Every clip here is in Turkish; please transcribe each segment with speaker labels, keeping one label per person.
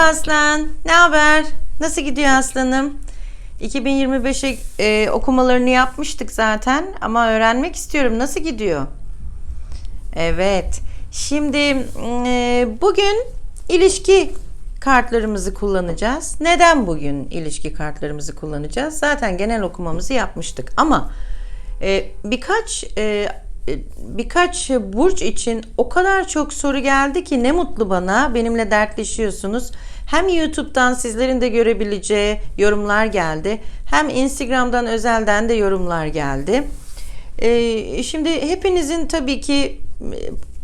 Speaker 1: Aslan. Ne haber? Nasıl gidiyor aslanım? 2025'e e, okumalarını yapmıştık zaten ama öğrenmek istiyorum. Nasıl gidiyor? Evet. Şimdi e, bugün ilişki kartlarımızı kullanacağız. Neden bugün ilişki kartlarımızı kullanacağız? Zaten genel okumamızı yapmıştık ama e, birkaç e, birkaç burç için o kadar çok soru geldi ki ne mutlu bana benimle dertleşiyorsunuz. Hem YouTube'dan sizlerin de görebileceği yorumlar geldi. Hem Instagram'dan özelden de yorumlar geldi. Ee, şimdi hepinizin tabii ki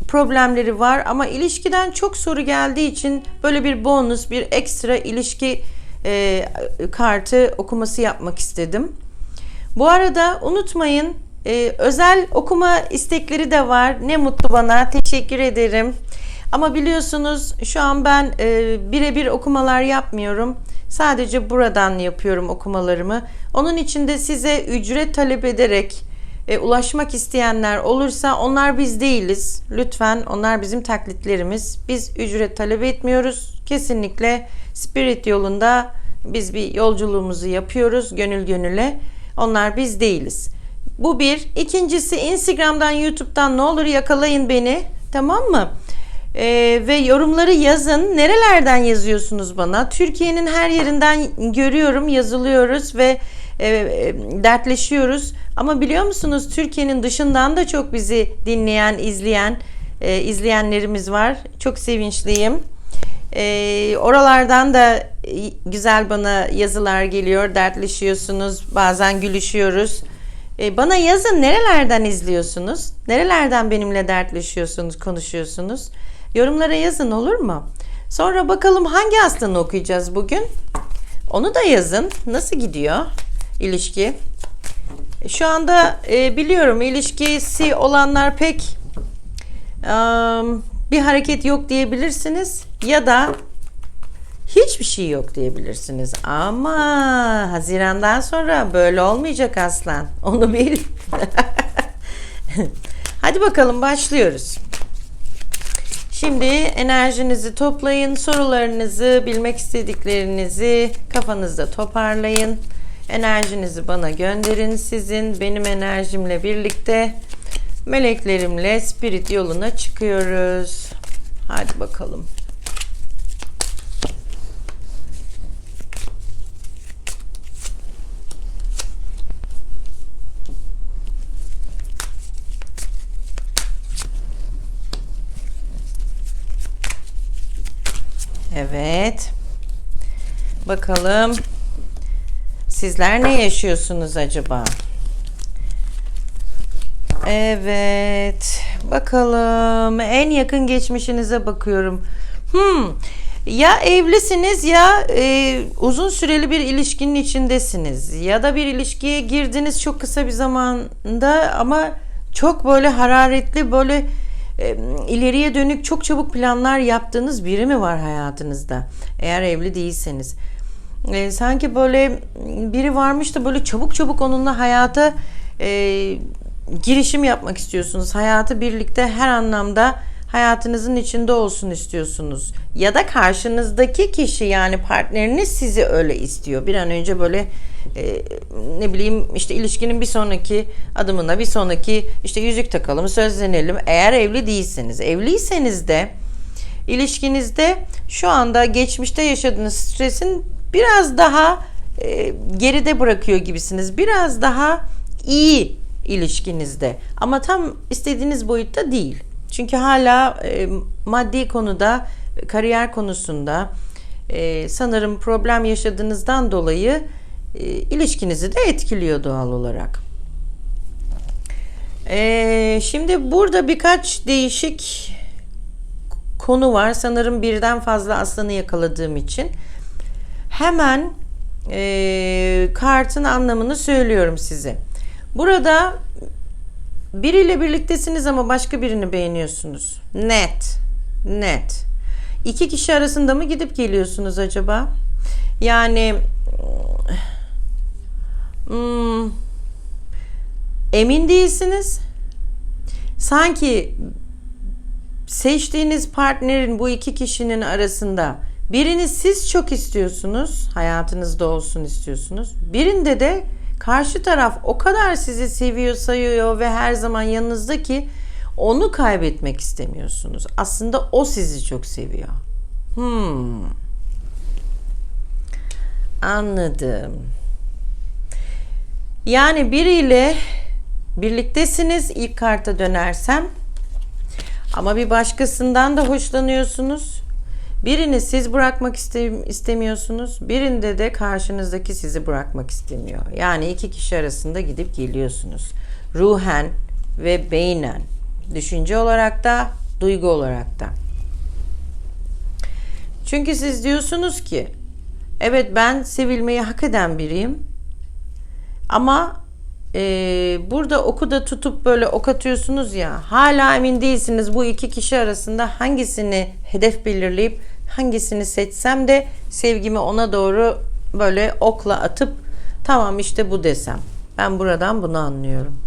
Speaker 1: problemleri var ama ilişkiden çok soru geldiği için böyle bir bonus, bir ekstra ilişki e, kartı okuması yapmak istedim. Bu arada unutmayın ee, özel okuma istekleri de var. Ne mutlu bana. Teşekkür ederim. Ama biliyorsunuz şu an ben e, birebir okumalar yapmıyorum. Sadece buradan yapıyorum okumalarımı. Onun için de size ücret talep ederek e, ulaşmak isteyenler olursa onlar biz değiliz. Lütfen onlar bizim taklitlerimiz. Biz ücret talep etmiyoruz. Kesinlikle spirit yolunda biz bir yolculuğumuzu yapıyoruz gönül gönüle. Onlar biz değiliz. Bu bir. İkincisi Instagram'dan, YouTube'dan ne olur yakalayın beni. Tamam mı? Ee, ve yorumları yazın. Nerelerden yazıyorsunuz bana? Türkiye'nin her yerinden görüyorum, yazılıyoruz ve e, e, dertleşiyoruz. Ama biliyor musunuz Türkiye'nin dışından da çok bizi dinleyen, izleyen e, izleyenlerimiz var. Çok sevinçliyim. E, oralardan da güzel bana yazılar geliyor, dertleşiyorsunuz, bazen gülüşüyoruz. E, bana yazın nerelerden izliyorsunuz? Nerelerden benimle dertleşiyorsunuz, konuşuyorsunuz? Yorumlara yazın olur mu? Sonra bakalım hangi aslanı okuyacağız bugün? Onu da yazın. Nasıl gidiyor ilişki? Şu anda e, biliyorum ilişkisi olanlar pek e, bir hareket yok diyebilirsiniz ya da hiçbir şey yok diyebilirsiniz. Ama Haziran'dan sonra böyle olmayacak aslan. Onu bil. Hadi bakalım başlıyoruz. Şimdi enerjinizi toplayın, sorularınızı, bilmek istediklerinizi kafanızda toparlayın. Enerjinizi bana gönderin sizin, benim enerjimle birlikte meleklerimle spirit yoluna çıkıyoruz. Hadi bakalım. Evet. Bakalım sizler ne yaşıyorsunuz acaba? Evet. Bakalım en yakın geçmişinize bakıyorum. Hmm. Ya evlisiniz ya e, uzun süreli bir ilişkinin içindesiniz ya da bir ilişkiye girdiniz çok kısa bir zamanda ama çok böyle hararetli böyle e, ileriye dönük çok çabuk planlar yaptığınız biri mi var hayatınızda? Eğer evli değilseniz. E, sanki böyle biri varmış da böyle çabuk çabuk onunla hayata e, girişim yapmak istiyorsunuz. Hayatı birlikte her anlamda hayatınızın içinde olsun istiyorsunuz. Ya da karşınızdaki kişi yani partneriniz sizi öyle istiyor. Bir an önce böyle e, ne bileyim işte ilişkinin bir sonraki adımına bir sonraki işte yüzük takalım sözlenelim. Eğer evli değilseniz evliyseniz de ilişkinizde şu anda geçmişte yaşadığınız stresin biraz daha e, geride bırakıyor gibisiniz. Biraz daha iyi ilişkinizde ama tam istediğiniz boyutta değil. Çünkü hala e, maddi konuda, kariyer konusunda e, sanırım problem yaşadığınızdan dolayı e, ilişkinizi de etkiliyor doğal olarak. E, şimdi burada birkaç değişik konu var. Sanırım birden fazla aslanı yakaladığım için. Hemen e, kartın anlamını söylüyorum size. Burada biriyle birliktesiniz ama başka birini beğeniyorsunuz. Net. Net. İki kişi arasında mı gidip geliyorsunuz acaba? Yani hmm, emin değilsiniz. Sanki seçtiğiniz partnerin bu iki kişinin arasında Birini siz çok istiyorsunuz, hayatınızda olsun istiyorsunuz. Birinde de karşı taraf o kadar sizi seviyor, sayıyor ve her zaman yanınızda ki onu kaybetmek istemiyorsunuz. Aslında o sizi çok seviyor. Hmm. Anladım. Yani biriyle birliktesiniz ilk karta dönersem ama bir başkasından da hoşlanıyorsunuz. Birini siz bırakmak iste- istemiyorsunuz. Birinde de karşınızdaki sizi bırakmak istemiyor. Yani iki kişi arasında gidip geliyorsunuz. Ruhen ve beynen. Düşünce olarak da, duygu olarak da. Çünkü siz diyorsunuz ki evet ben sevilmeyi hak eden biriyim. Ama e, burada oku da tutup böyle ok atıyorsunuz ya hala emin değilsiniz bu iki kişi arasında hangisini hedef belirleyip hangisini seçsem de sevgimi ona doğru böyle okla atıp tamam işte bu desem. Ben buradan bunu anlıyorum.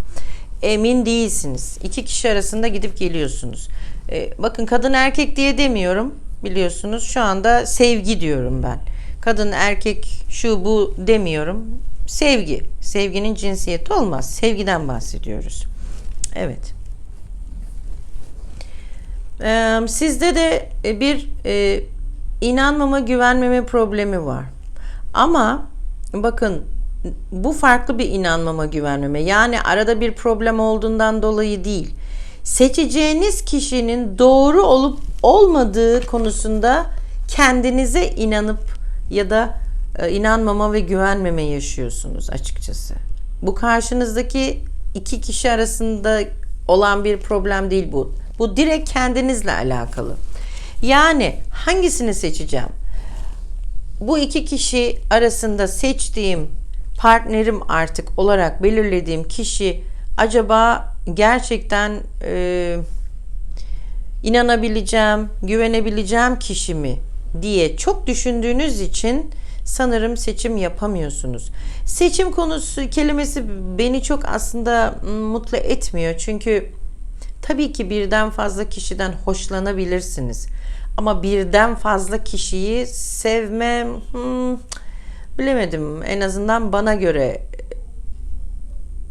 Speaker 1: Emin değilsiniz. İki kişi arasında gidip geliyorsunuz. E, bakın kadın erkek diye demiyorum biliyorsunuz. Şu anda sevgi diyorum ben. Kadın erkek şu bu demiyorum. Sevgi. Sevginin cinsiyeti olmaz. Sevgiden bahsediyoruz. Evet. Ee, sizde de e, bir e, inanmama, güvenmeme problemi var. Ama bakın bu farklı bir inanmama, güvenmeme. Yani arada bir problem olduğundan dolayı değil. Seçeceğiniz kişinin doğru olup olmadığı konusunda kendinize inanıp ya da inanmama ve güvenmeme yaşıyorsunuz açıkçası. Bu karşınızdaki iki kişi arasında olan bir problem değil bu. Bu direkt kendinizle alakalı. Yani hangisini seçeceğim? Bu iki kişi arasında seçtiğim partnerim artık olarak belirlediğim kişi acaba gerçekten e, inanabileceğim, güvenebileceğim kişi mi diye çok düşündüğünüz için sanırım seçim yapamıyorsunuz. Seçim konusu kelimesi beni çok aslında mutlu etmiyor. Çünkü tabii ki birden fazla kişiden hoşlanabilirsiniz. Ama birden fazla kişiyi sevme hmm, bilemedim. En azından bana göre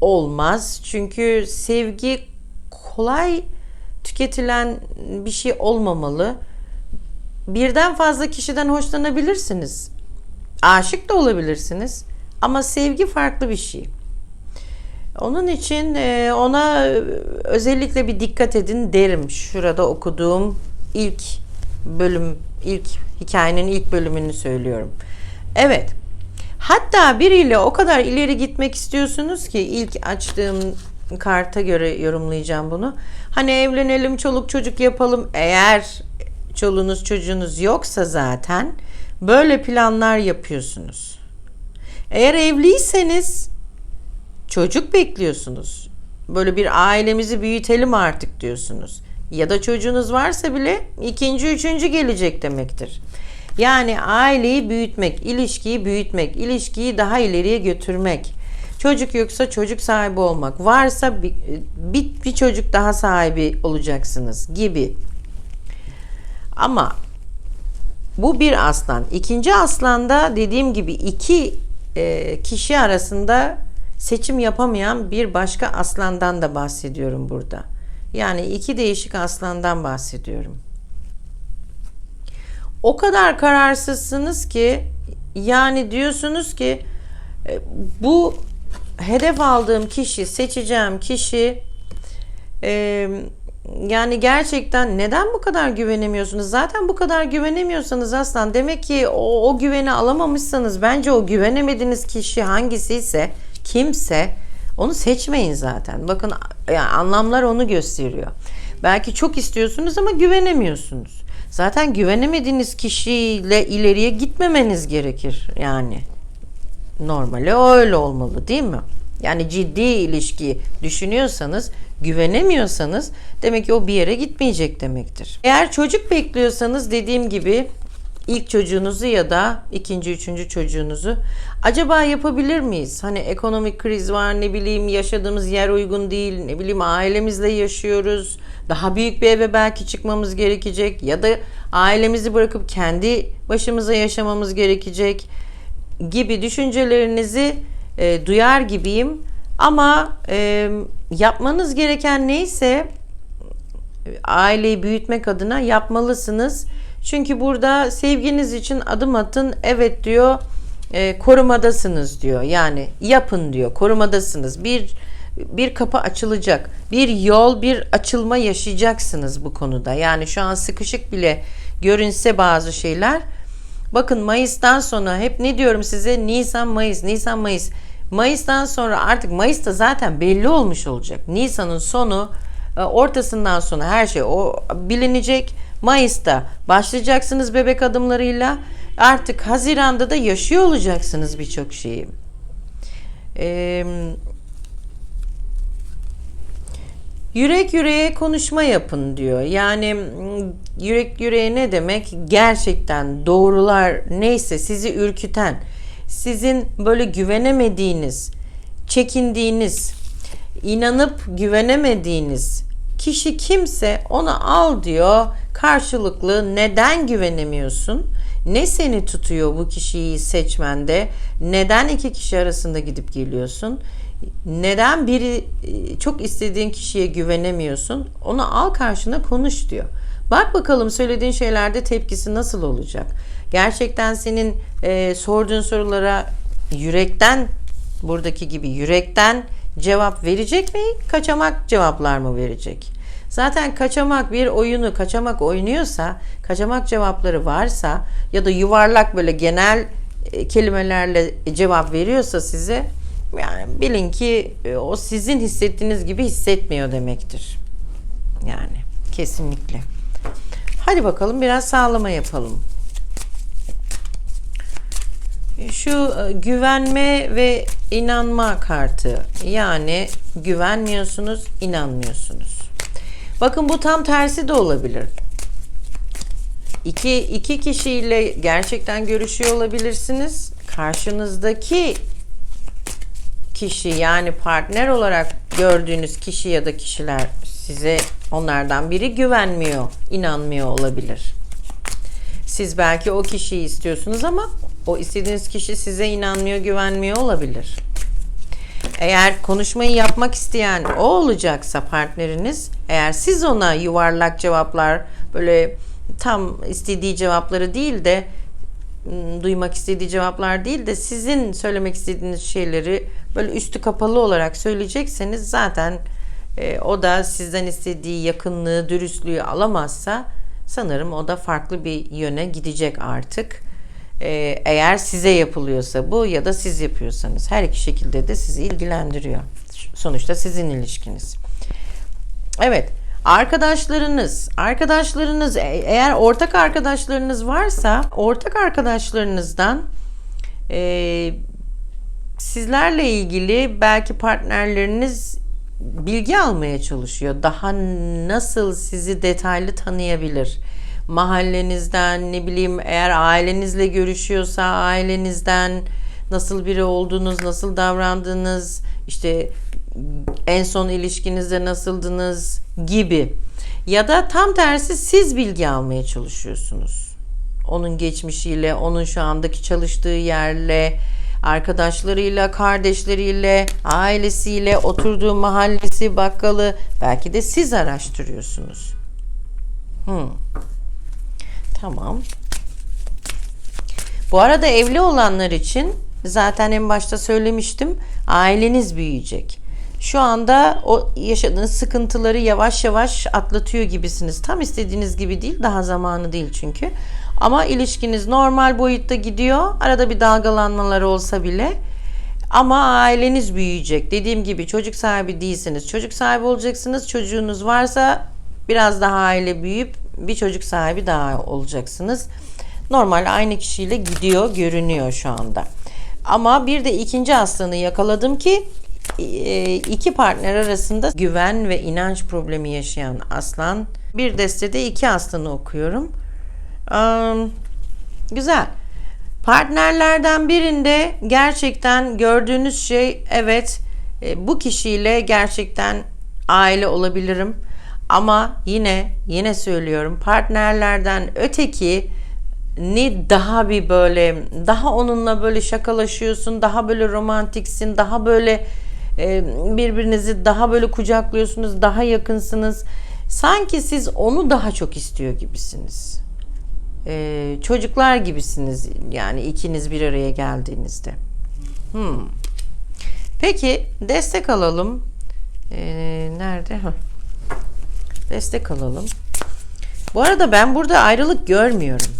Speaker 1: olmaz. Çünkü sevgi kolay tüketilen bir şey olmamalı. Birden fazla kişiden hoşlanabilirsiniz. Aşık da olabilirsiniz. Ama sevgi farklı bir şey. Onun için e, ona özellikle bir dikkat edin derim. Şurada okuduğum ilk bölüm, ilk hikayenin ilk bölümünü söylüyorum. Evet. Hatta biriyle o kadar ileri gitmek istiyorsunuz ki ilk açtığım karta göre yorumlayacağım bunu. Hani evlenelim, çoluk çocuk yapalım. Eğer çoluğunuz çocuğunuz yoksa zaten böyle planlar yapıyorsunuz. Eğer evliyseniz çocuk bekliyorsunuz. Böyle bir ailemizi büyütelim artık diyorsunuz. Ya da çocuğunuz varsa bile ikinci, üçüncü gelecek demektir. Yani aileyi büyütmek, ilişkiyi büyütmek, ilişkiyi daha ileriye götürmek. Çocuk yoksa çocuk sahibi olmak. Varsa bir, bir, bir çocuk daha sahibi olacaksınız gibi. Ama bu bir aslan. İkinci aslanda dediğim gibi iki e, kişi arasında seçim yapamayan bir başka aslandan da bahsediyorum burada. Yani iki değişik aslandan bahsediyorum. O kadar kararsızsınız ki yani diyorsunuz ki e, bu hedef aldığım kişi, seçeceğim kişi e, yani gerçekten neden bu kadar güvenemiyorsunuz? Zaten bu kadar güvenemiyorsanız aslan demek ki o, o güveni alamamışsanız bence o güvenemediğiniz kişi hangisiyse kimse onu seçmeyin zaten. Bakın yani anlamlar onu gösteriyor. Belki çok istiyorsunuz ama güvenemiyorsunuz. Zaten güvenemediğiniz kişiyle ileriye gitmemeniz gerekir yani. Normali öyle olmalı değil mi? Yani ciddi ilişki düşünüyorsanız, güvenemiyorsanız demek ki o bir yere gitmeyecek demektir. Eğer çocuk bekliyorsanız dediğim gibi ilk çocuğunuzu ya da ikinci, üçüncü çocuğunuzu acaba yapabilir miyiz? Hani ekonomik kriz var, ne bileyim yaşadığımız yer uygun değil, ne bileyim ailemizle yaşıyoruz. Daha büyük bir eve belki çıkmamız gerekecek ya da ailemizi bırakıp kendi başımıza yaşamamız gerekecek gibi düşüncelerinizi e, duyar gibiyim. Ama e, yapmanız gereken neyse aileyi büyütmek adına yapmalısınız. Çünkü burada sevginiz için adım atın. Evet diyor. E, korumadasınız diyor. Yani yapın diyor. Korumadasınız. Bir bir kapı açılacak. Bir yol, bir açılma yaşayacaksınız bu konuda. Yani şu an sıkışık bile görünse bazı şeyler. Bakın Mayıs'tan sonra hep ne diyorum size? Nisan, Mayıs, Nisan, Mayıs. Mayıs'tan sonra artık Mayıs'ta zaten belli olmuş olacak. Nisan'ın sonu e, ortasından sonra her şey o bilinecek. Mayıs'ta başlayacaksınız bebek adımlarıyla. Artık Haziran'da da yaşıyor olacaksınız birçok şeyi. Ee, yürek yüreğe konuşma yapın diyor. Yani yürek yüreğe ne demek? Gerçekten doğrular neyse sizi ürküten, sizin böyle güvenemediğiniz, çekindiğiniz, inanıp güvenemediğiniz kişi kimse onu al diyor. Karşılıklı neden güvenemiyorsun? Ne seni tutuyor bu kişiyi seçmende? Neden iki kişi arasında gidip geliyorsun? Neden biri çok istediğin kişiye güvenemiyorsun? Onu al karşına konuş diyor. Bak bakalım söylediğin şeylerde tepkisi nasıl olacak? Gerçekten senin e, sorduğun sorulara yürekten buradaki gibi yürekten cevap verecek mi? Kaçamak cevaplar mı verecek? Zaten kaçamak bir oyunu kaçamak oynuyorsa, kaçamak cevapları varsa ya da yuvarlak böyle genel e, kelimelerle cevap veriyorsa size yani bilin ki e, o sizin hissettiğiniz gibi hissetmiyor demektir. Yani kesinlikle. Hadi bakalım biraz sağlama yapalım. Şu e, güvenme ve inanma kartı. Yani güvenmiyorsunuz, inanmıyorsunuz. Bakın bu tam tersi de olabilir. İki, iki kişiyle gerçekten görüşüyor olabilirsiniz. Karşınızdaki kişi yani partner olarak gördüğünüz kişi ya da kişiler size onlardan biri güvenmiyor, inanmıyor olabilir. Siz belki o kişiyi istiyorsunuz ama o istediğiniz kişi size inanmıyor, güvenmiyor olabilir. Eğer konuşmayı yapmak isteyen o olacaksa partneriniz, eğer siz ona yuvarlak cevaplar, böyle tam istediği cevapları değil de duymak istediği cevaplar değil de sizin söylemek istediğiniz şeyleri böyle üstü kapalı olarak söyleyecekseniz zaten e, o da sizden istediği yakınlığı, dürüstlüğü alamazsa sanırım o da farklı bir yöne gidecek artık. Ee, eğer size yapılıyorsa bu ya da siz yapıyorsanız her iki şekilde de sizi ilgilendiriyor. Sonuçta sizin ilişkiniz. Evet, arkadaşlarınız, arkadaşlarınız e- eğer ortak arkadaşlarınız varsa ortak arkadaşlarınızdan e, sizlerle ilgili belki partnerleriniz bilgi almaya çalışıyor. Daha nasıl sizi detaylı tanıyabilir? mahallenizden ne bileyim eğer ailenizle görüşüyorsa ailenizden nasıl biri olduğunuz, nasıl davrandığınız, işte en son ilişkinizde nasıldınız gibi. Ya da tam tersi siz bilgi almaya çalışıyorsunuz. Onun geçmişiyle, onun şu andaki çalıştığı yerle, arkadaşlarıyla, kardeşleriyle, ailesiyle, oturduğu mahallesi, bakkalı belki de siz araştırıyorsunuz. Hmm. Tamam. Bu arada evli olanlar için zaten en başta söylemiştim. Aileniz büyüyecek. Şu anda o yaşadığınız sıkıntıları yavaş yavaş atlatıyor gibisiniz. Tam istediğiniz gibi değil. Daha zamanı değil çünkü. Ama ilişkiniz normal boyutta gidiyor. Arada bir dalgalanmalar olsa bile. Ama aileniz büyüyecek. Dediğim gibi çocuk sahibi değilsiniz. Çocuk sahibi olacaksınız. Çocuğunuz varsa biraz daha aile büyüyüp bir çocuk sahibi daha olacaksınız. Normal aynı kişiyle gidiyor, görünüyor şu anda. Ama bir de ikinci aslanı yakaladım ki e, iki partner arasında güven ve inanç problemi yaşayan aslan. Bir destede iki aslanı okuyorum. Güzel. Partnerlerden birinde gerçekten gördüğünüz şey evet e, bu kişiyle gerçekten aile olabilirim. Ama yine yine söylüyorum partnerlerden öteki ne daha bir böyle daha onunla böyle şakalaşıyorsun, daha böyle romantiksin, daha böyle e, birbirinizi daha böyle kucaklıyorsunuz, daha yakınsınız. Sanki siz onu daha çok istiyor gibisiniz. E, çocuklar gibisiniz yani ikiniz bir araya geldiğinizde. Hmm. Peki destek alalım. E, nerede? Destek alalım. Bu arada ben burada ayrılık görmüyorum.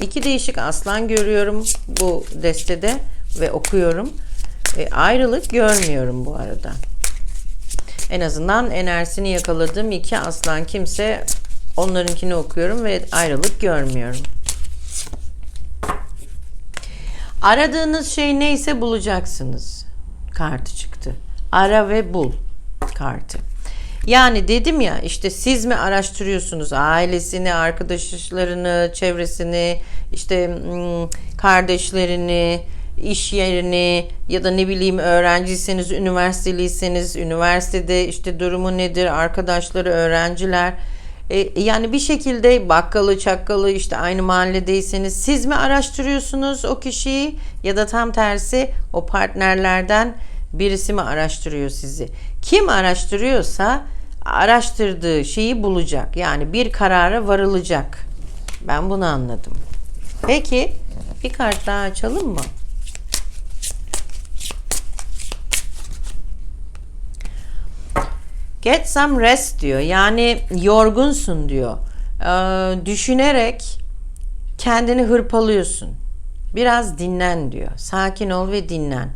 Speaker 1: İki değişik aslan görüyorum bu destede ve okuyorum. E, ayrılık görmüyorum bu arada. En azından enerjisini yakaladığım iki aslan kimse onlarınkini okuyorum ve ayrılık görmüyorum. Aradığınız şey neyse bulacaksınız. Kartı çıktı. Ara ve bul kartı. Yani dedim ya işte siz mi araştırıyorsunuz ailesini, arkadaşlarını, çevresini, işte hmm, kardeşlerini, iş yerini ya da ne bileyim öğrenciyseniz, üniversiteliyseniz, üniversitede işte durumu nedir, arkadaşları, öğrenciler. E, yani bir şekilde bakkalı, çakkalı işte aynı mahalledeyseniz siz mi araştırıyorsunuz o kişiyi ya da tam tersi o partnerlerden birisi mi araştırıyor sizi? Kim araştırıyorsa araştırdığı şeyi bulacak. Yani bir karara varılacak. Ben bunu anladım. Peki bir kart daha açalım mı? Get some rest diyor. Yani yorgunsun diyor. Ee, düşünerek kendini hırpalıyorsun. Biraz dinlen diyor. Sakin ol ve dinlen.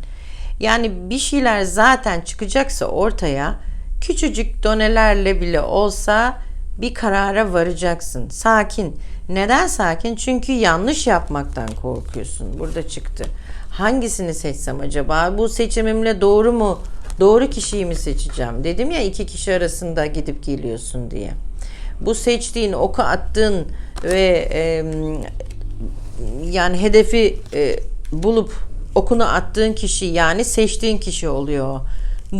Speaker 1: Yani bir şeyler zaten çıkacaksa ortaya küçücük donelerle bile olsa bir karara varacaksın. Sakin. Neden sakin? Çünkü yanlış yapmaktan korkuyorsun. Burada çıktı. Hangisini seçsem acaba? Bu seçimimle doğru mu? Doğru kişiyi mi seçeceğim? Dedim ya iki kişi arasında gidip geliyorsun diye. Bu seçtiğin, oku attığın ve e, yani hedefi e, bulup okunu attığın kişi yani seçtiğin kişi oluyor.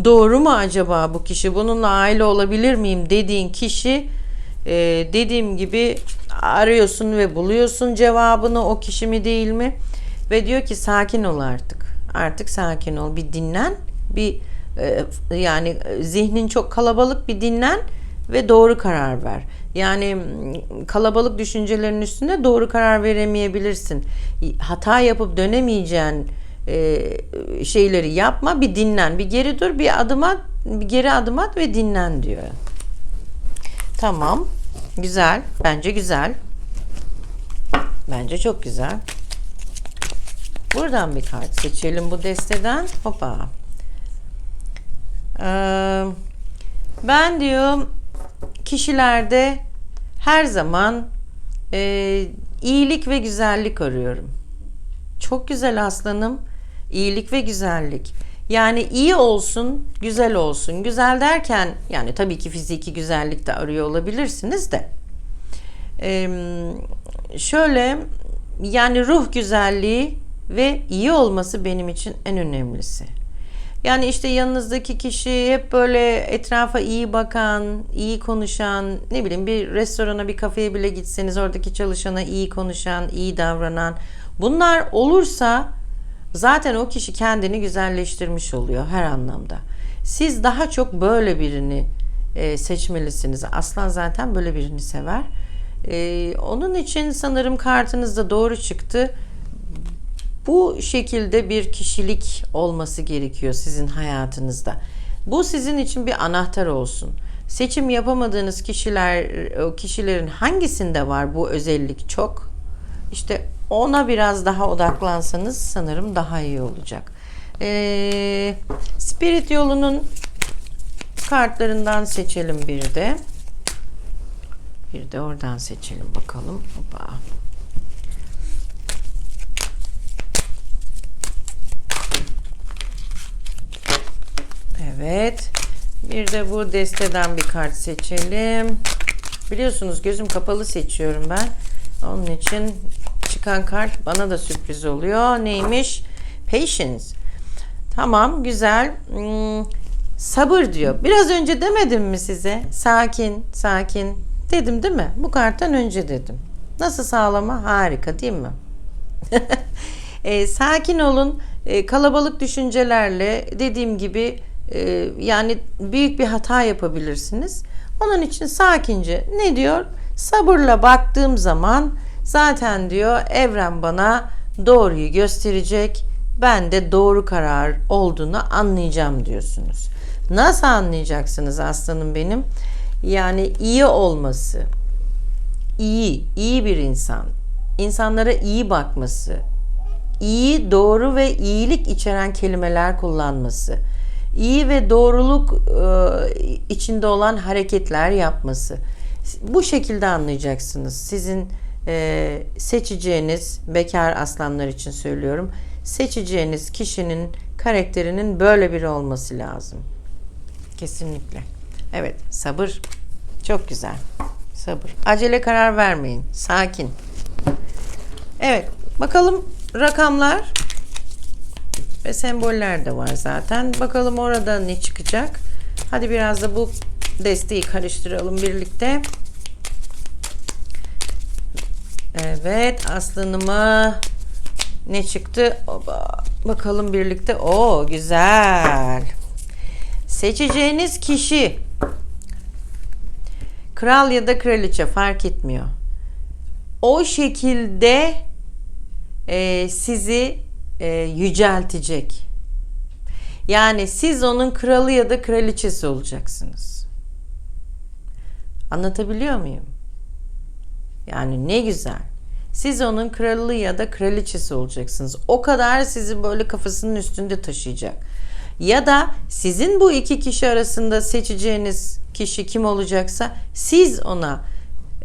Speaker 1: Doğru mu acaba bu kişi? Bununla aile olabilir miyim dediğin kişi e, dediğim gibi arıyorsun ve buluyorsun cevabını o kişi mi değil mi? Ve diyor ki sakin ol artık. Artık sakin ol. Bir dinlen. Bir yani zihnin çok kalabalık bir dinlen ve doğru karar ver. Yani kalabalık düşüncelerin üstünde doğru karar veremeyebilirsin. Hata yapıp dönemeyeceğin e, şeyleri yapma, bir dinlen, bir geri dur, bir adım at, bir geri adım at ve dinlen diyor. Tamam. Güzel. Bence güzel. Bence çok güzel. Buradan bir kart seçelim bu desteden. Hopa. Ee, ben diyor kişilerde her zaman e, iyilik ve güzellik arıyorum. Çok güzel aslanım. İyilik ve güzellik. Yani iyi olsun, güzel olsun. Güzel derken yani tabii ki fiziki güzellik de arıyor olabilirsiniz de. Ee, şöyle yani ruh güzelliği ve iyi olması benim için en önemlisi. Yani işte yanınızdaki kişi hep böyle etrafa iyi bakan, iyi konuşan, ne bileyim bir restorana, bir kafeye bile gitseniz oradaki çalışana iyi konuşan, iyi davranan. Bunlar olursa zaten o kişi kendini güzelleştirmiş oluyor her anlamda. Siz daha çok böyle birini e, seçmelisiniz. Aslan zaten böyle birini sever. E, onun için sanırım kartınızda doğru çıktı. Bu şekilde bir kişilik olması gerekiyor sizin hayatınızda. Bu sizin için bir anahtar olsun. Seçim yapamadığınız kişiler, o kişilerin hangisinde var bu özellik çok? İşte ona biraz daha odaklansanız sanırım daha iyi olacak. Ee, Spirit yolunun kartlarından seçelim bir de. Bir de oradan seçelim bakalım. Hoppa. Evet. Bir de bu desteden bir kart seçelim. Biliyorsunuz gözüm kapalı seçiyorum ben. Onun için çıkan kart bana da sürpriz oluyor. Neymiş? Patience. Tamam, güzel. Hmm, sabır diyor. Biraz önce demedim mi size? Sakin, sakin. Dedim değil mi? Bu karttan önce dedim. Nasıl sağlama? Harika değil mi? E, sakin olun. E, kalabalık düşüncelerle dediğim gibi e, yani büyük bir hata yapabilirsiniz. Onun için sakince ne diyor? Sabırla baktığım zaman zaten diyor evren bana doğruyu gösterecek. Ben de doğru karar olduğunu anlayacağım diyorsunuz. Nasıl anlayacaksınız aslanım benim? Yani iyi olması, iyi, iyi bir insan, insanlara iyi bakması, iyi, doğru ve iyilik içeren kelimeler kullanması, iyi ve doğruluk e, içinde olan hareketler yapması. Bu şekilde anlayacaksınız. Sizin e, seçeceğiniz, bekar aslanlar için söylüyorum, seçeceğiniz kişinin karakterinin böyle biri olması lazım. Kesinlikle. Evet, sabır. Çok güzel. Sabır. Acele karar vermeyin. Sakin. Evet, bakalım rakamlar ve semboller de var zaten. Bakalım orada ne çıkacak. Hadi biraz da bu desteği karıştıralım birlikte. Evet, aslanıma ne çıktı? Oba. Bakalım birlikte. Oo, güzel. Seçeceğiniz kişi kral ya da kraliçe fark etmiyor. O şekilde e, sizi e, yüceltecek. Yani siz onun kralı ya da kraliçesi olacaksınız. Anlatabiliyor muyum? Yani ne güzel. Siz onun kralı ya da kraliçesi olacaksınız. O kadar sizi böyle kafasının üstünde taşıyacak. Ya da sizin bu iki kişi arasında seçeceğiniz kişi kim olacaksa siz ona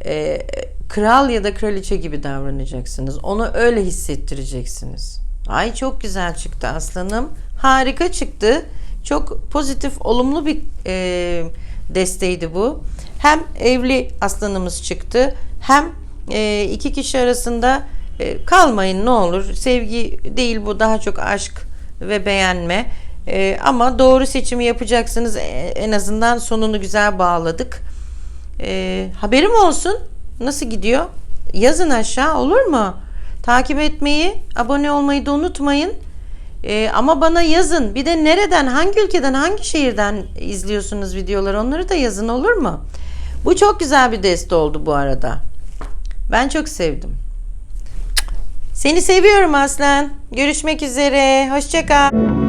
Speaker 1: e, kral ya da kraliçe gibi davranacaksınız. Onu öyle hissettireceksiniz. Ay çok güzel çıktı aslanım. Harika çıktı. Çok pozitif, olumlu bir e, desteğiydi bu. Hem evli aslanımız çıktı, hem e, iki kişi arasında e, kalmayın ne olur. Sevgi değil bu, daha çok aşk ve beğenme. E, ama doğru seçimi yapacaksınız. E, en azından sonunu güzel bağladık. E, haberim olsun. Nasıl gidiyor? Yazın aşağı olur mu? Takip etmeyi, abone olmayı da unutmayın. Ee, ama bana yazın. Bir de nereden, hangi ülkeden, hangi şehirden izliyorsunuz videoları onları da yazın olur mu? Bu çok güzel bir deste oldu bu arada. Ben çok sevdim. Seni seviyorum Aslan. Görüşmek üzere. Hoşçakal.